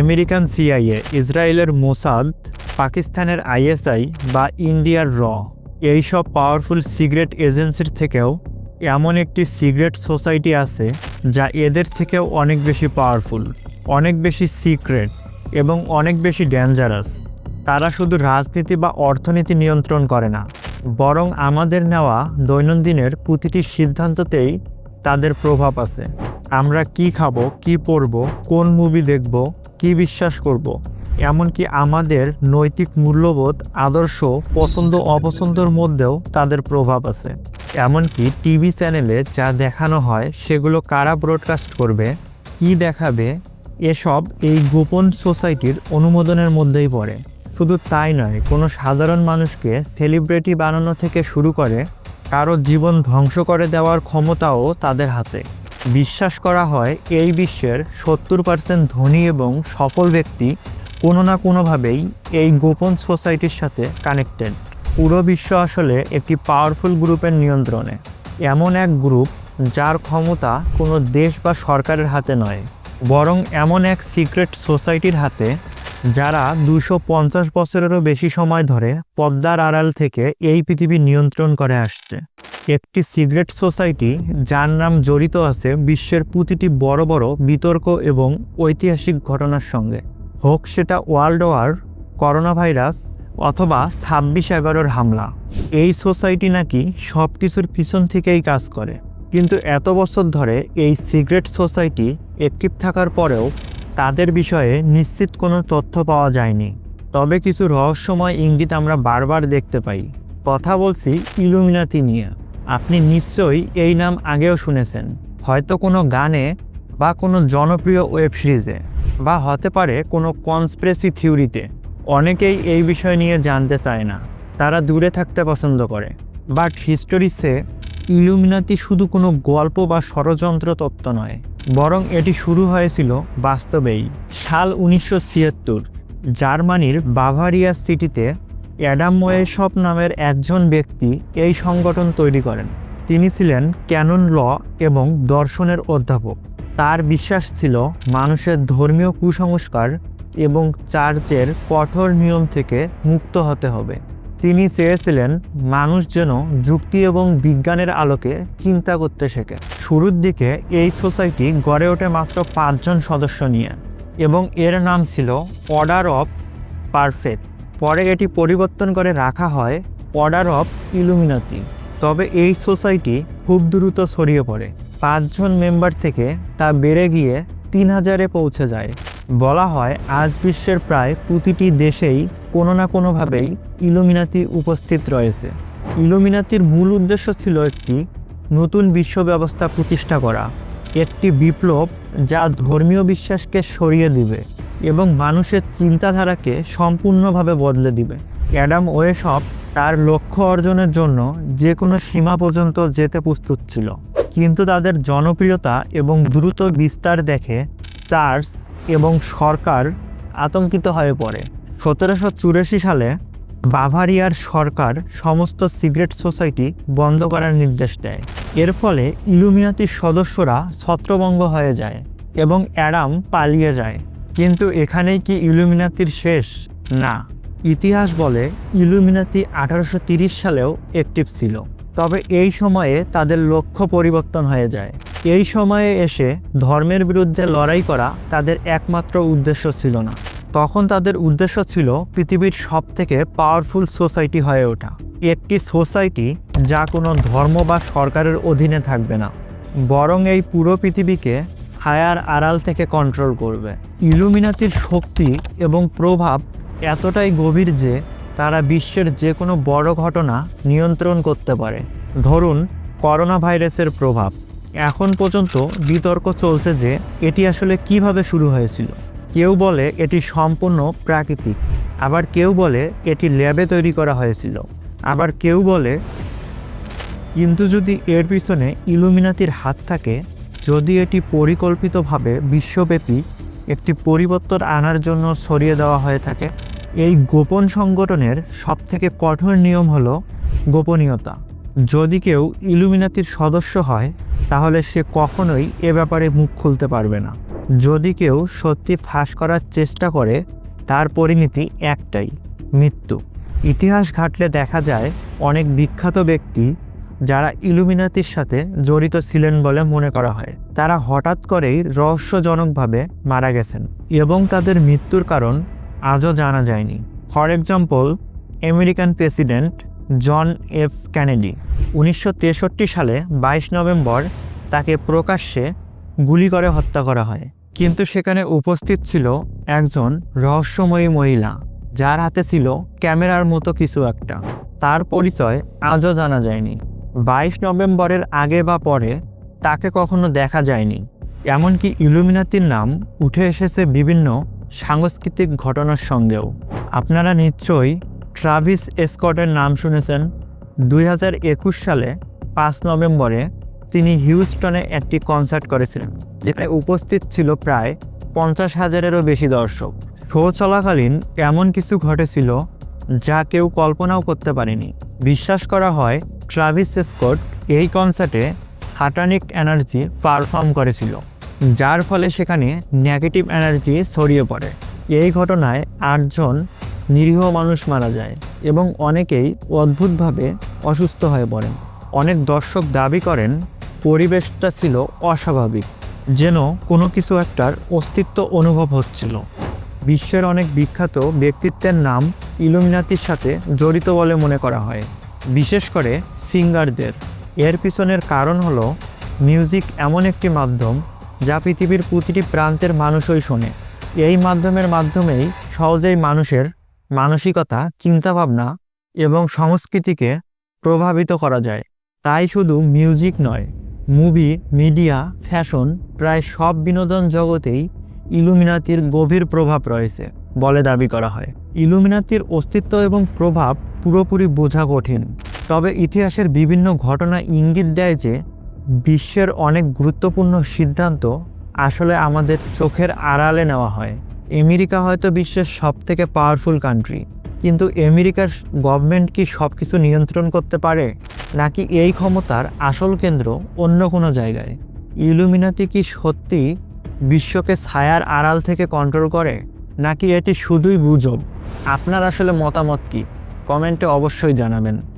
American CIA ইসরায়েলের Mossad, পাকিস্তানের ISI বা ইন্ডিয়ার র। এইসব পাওয়ারফুল সিগারেট এজেন্সির থেকেও এমন একটি সিগারেট সোসাইটি আছে যা এদের থেকেও অনেক বেশি পাওয়ারফুল অনেক বেশি সিক্রেট এবং অনেক বেশি ডেঞ্জারাস তারা শুধু রাজনীতি বা অর্থনীতি নিয়ন্ত্রণ করে না, বরং আমাদের নেওয়া দৈনন্দিনের প্রতিটি সিদ্ধান্ততেই তাদের প্রভাব আছে। আমরা কি খাব, কি পরব, কোন মুভি দেখব কি বিশ্বাস করব। এমনকি আমাদের নৈতিক মূল্যবোধ, আদর্শ, পছন্দ, অপছন্দের মধ্যেও তাদের প্রভাব আছে। এমনকি টিভি চ্যানেলে যা দেখানো হয়, সেগুলো কারা ব্রডকাস্ট করবে, কি দেখাবে, এসব এই গোপন সোসাইটির অনুমোদনের মধ্যেই পড়ে। শুধু তাই নয়, কোনো সাধারণ মানুষকে সেলিব্রিটি বানানো থেকে শুরু করে, কারও জীবন ধ্বংস করে দেওয়ার ক্ষমতাও তাদের হাতে। বিশ্বাস করা হয় এই বিশ্বের সত্তর পার্সেন্ট ধনী এবং সফল ব্যক্তি কোনো না কোনোভাবেই এই গোপন সোসাইটির সাথে কানেক্টেড পুরো বিশ্ব আসলে একটি পাওয়ারফুল গ্রুপের নিয়ন্ত্রণে। এমন এক গ্রুপ যার ক্ষমতা কোনো দেশ বা সরকারের হাতে নয়, বরং এমন এক সিক্রেট সোসাইটির হাতে যারা দুশো পঞ্চাশ বছরেরও বেশি সময় ধরে পদ্মার আড়াল থেকে এই পৃথিবী নিয়ন্ত্রণ করে আসছে। একটি সিগারেট সোসাইটি, যার নাম জড়িত আছে বিশ্বের প্রতিটি বড় বড় বিতর্ক এবং ঐতিহাসিক ঘটনার সঙ্গে। হোক সেটা ওয়ার্ল্ড ওয়ার করোনা ভাইরাস অথবা ছাব্বিশ এগারোর হামলা। এই সোসাইটি নাকি সব কিছুর পিছন থেকেই কাজ করে। কিন্তু এত বছর ধরে এই সিগারেট সোসাইটি অ্যাক্টিভ থাকার পরেও তাদের বিষয়ে নিশ্চিত কোনো তথ্য পাওয়া যায়নি। তবে কিছু রহস্যময় ইঙ্গিত আমরা বারবার দেখতে পাই। কথা বলছি ইলুমিনাতি নিয়ে। আপনি নিশ্চয়ই এই নাম আগেও শুনেছেন। হয়তো কোনো গানে বা কোনো জনপ্রিয় ওয়েব সিরিজে বা হতে পারে কোনো কনস্প্রেসি থিওরিতে। অনেকেই এই বিষয় নিয়ে জানতে চায় না। তারা দূরে থাকতে পছন্দ করে। বাট হিস্টোরিসে ইলুমিনাতি শুধু কোনো গল্প বা ষড়যন্ত্র তত্ত্ব নয়। বরং এটি শুরু হয়েছিল বাস্তবেই। সাল উনিশশো ছিয়াত্তর, জার্মানির বাভারিয়া সিটিতে অ্যাডাম ওয়েসপ নামের একজন ব্যক্তি এই সংগঠন তৈরি করেন। তিনি ছিলেন ক্যানন ল এবং দর্শনের অধ্যাপক। তার বিশ্বাস ছিল মানুষের ধর্মীয় কুসংস্কার এবং চার্চের কঠোর নিয়ম থেকে মুক্ত হতে হবে। তিনি চেয়েছিলেন মানুষ যেন যুক্তি এবং বিজ্ঞানের আলোকে চিন্তা করতে শেখে। শুরুর দিকে এই সোসাইটি গড়ে ওঠে মাত্র পাঁচজন সদস্য নিয়ে এবং এর নাম ছিল অর্ডার অফ পারফেক্ট। পরে এটি পরিবর্তন করে রাখা হয় অর্ডার অফ ইলুমিনাতি। তবে এই সোসাইটি খুব দ্রুত ছড়িয়ে পড়ে। পাঁচজন মেম্বার থেকে তা বেড়ে গিয়ে তিন হাজারে পৌঁছে যায়। বলা হয়, আজ বিশ্বের প্রায় প্রতিটি দেশেই কোনো না কোনোভাবেই ইলুমিনাতি উপস্থিত রয়েছে। ইলুমিনাতির মূল উদ্দেশ্য ছিল একটি নতুন বিশ্ব ব্যবস্থা প্রতিষ্ঠা করা। একটি বিপ্লব যা ধর্মীয় বিশ্বাসকে সরিয়ে দিবে এবং মানুষের চিন্তাধারাকে সম্পূর্ণভাবে বদলে দিবে। অ্যাডাম ওয়েসপ তার লক্ষ্য অর্জনের জন্য যে কোনো সীমা পর্যন্ত যেতে প্রস্তুত ছিল। কিন্তু তাদের জনপ্রিয়তা এবং দ্রুত বিস্তার দেখে চার্চ এবং সরকার আতঙ্কিত হয়ে পড়ে। সতেরোশো চুরাশি সালে বাভারিয়ার সরকার সমস্ত সিগারেট সোসাইটি বন্ধ করার নির্দেশ দেয়। এর ফলে ইলুমিনাতির সদস্যরা ছত্রভঙ্গ হয়ে যায় এবং অ্যাডাম পালিয়ে যায়। কিন্তু এখানেই কি ইলুমিনাতির শেষ? না। ইতিহাস বলে ইলুমিনাতি আঠারোশো সালেও অ্যাক্টিভ ছিল। তবে এই সময়ে তাদের লক্ষ্য পরিবর্তন হয়ে যায়। এই সময়ে এসে ধর্মের বিরুদ্ধে লড়াই করা তাদের একমাত্র উদ্দেশ্য ছিল না। তখন তাদের উদ্দেশ্য ছিল পৃথিবীর সব থেকে পাওয়ারফুল সোসাইটি হয়ে ওঠা। একটি সোসাইটি যা কোনো ধর্ম বা সরকারের অধীনে থাকবে না। বরং এই পুরো পৃথিবীকে ছায়ার আড়াল থেকে কন্ট্রোল করবে। ইলুমিনাতির শক্তি এবং প্রভাব এতটাই গভীর যে তারা বিশ্বের যে কোনো বড় ঘটনা নিয়ন্ত্রণ করতে পারে। ধরুন করোনা ভাইরাসের প্রভাব। এখন পর্যন্ত বিতর্ক চলছে যে এটি আসলে কীভাবে শুরু হয়েছিল। কেউ বলে এটি সম্পূর্ণ প্রাকৃতিক, আবার কেউ বলে এটি ল্যাবে তৈরি করা হয়েছিল। আবার কেউ বলে, কিন্তু যদি এর পিছনে ইলুমিনাতির হাত থাকে, যদি এটি পরিকল্পিতভাবে বিশ্বব্যাপী একটি পরিবর্তন আনার জন্য ছড়িয়ে দেওয়া হয়ে থাকে এই গোপন সংগঠনের সবথেকে কঠোর নিয়ম হল গোপনীয়তা। যদি কেউ ইলুমিনাতির সদস্য হয়, তাহলে সে কখনোই এ ব্যাপারে মুখ খুলতে পারবে না। যদি কেউ সত্যি ফাঁস করার চেষ্টা করে, তার পরিণতি একটাই, মৃত্যু। ইতিহাস ঘাটলে দেখা যায়, অনেক বিখ্যাত ব্যক্তি যারা ইলুমিনাতির সাথে জড়িত ছিলেন বলে মনে করা হয়। তারা হঠাৎ করেই রহস্যজনকভাবে মারা গেছেন এবং তাদের মৃত্যুর কারণ আজও জানা যায়নি। For example, American president John F Kennedy উনিশশো তেষট্টি সালে বাইশ নভেম্বর তাকে প্রকাশ্যে গুলি করে হত্যা করা হয়। কিন্তু সেখানে উপস্থিত ছিল একজন রহস্যময়ী মহিলা, যার হাতে ছিল ক্যামেরার মতো কিছু একটা। তার পরিচয় আজও জানা যায়নি। বাইশ নভেম্বরের আগে বা পরে তাকে কখনো দেখা যায়নি। এমনকি ইলুমিনাতির নাম উঠে এসেছে বিভিন্ন সাংস্কৃতিক ঘটনার সঙ্গেও। আপনারা নিশ্চয়ই ট্রাভিস এসকটের নাম শুনেছেন। দুই হাজার একুশ সালে পাঁচ নভেম্বরে তিনি হিউস্টনে একটি কনসার্ট করেছিলেন, যেখানে উপস্থিত ছিল প্রায় পঞ্চাশ হাজারেরও বেশি দর্শক। শো চলাকালীন এমন কিছু ঘটেছিল যা কেউ কল্পনাও করতে পারেনি। বিশ্বাস করা হয় ট্রাভিস স্কট এই কনসার্টে সাটানিক এনার্জি পারফর্ম করেছিল। যার ফলে সেখানে নেগেটিভ এনার্জি ছড়িয়ে পড়ে। এই ঘটনায় আটজন নিরীহ মানুষ মারা যায় এবং অনেকেই অদ্ভুতভাবে অসুস্থ হয়ে পড়েন। অনেক দর্শক দাবি করেন, পরিবেশটা ছিল অস্বাভাবিক, যেন কোনো কিছু একটার অস্তিত্ব অনুভব হচ্ছিল। বিশ্বের অনেক বিখ্যাত ব্যক্তিত্বের নাম ইলুমিনাতির সাথে জড়িত বলে মনে করা হয়, বিশেষ করে সিঙ্গারদের। এর পিছনের কারণ হলো, মিউজিক এমন একটি মাধ্যম যা পৃথিবীর প্রতিটি প্রান্তের মানুষই শোনে। এই মাধ্যমের মাধ্যমেই সহজেই মানুষের মানসিকতা, চিন্তাভাবনা এবং সংস্কৃতিকে প্রভাবিত করা যায়। তাই শুধু মিউজিক নয়, মুভি, মিডিয়া, ফ্যাশন প্রায় সব বিনোদন জগতেই ইলুমিনাতির গভীর প্রভাব রয়েছে বলে দাবি করা হয়। ইলুমিনাতির অস্তিত্ব এবং প্রভাব পুরোপুরি বোঝা কঠিন। তবে ইতিহাসের বিভিন্ন ঘটনা ইঙ্গিত দেয় যে বিশ্বের অনেক গুরুত্বপূর্ণ সিদ্ধান্ত আসলে আমাদের চোখের আড়ালে নেওয়া হয়। আমেরিকা হয়তো বিশ্বের সব থেকে পাওয়ারফুল কান্ট্রি কিন্তু আমেরিকার গভর্নমেন্ট কি সব কিছু নিয়ন্ত্রণ করতে পারে? নাকি এই ক্ষমতার আসল কেন্দ্র অন্য কোনো জায়গায়? ইলুমিনাতি কি সত্যি বিশ্বকে ছায়ার আড়াল থেকে কন্ট্রোল করে? নাকি এটি শুধুই গুজব? আপনার আসলে মতামত কি? কমেন্টে অবশ্যই জানাবেন।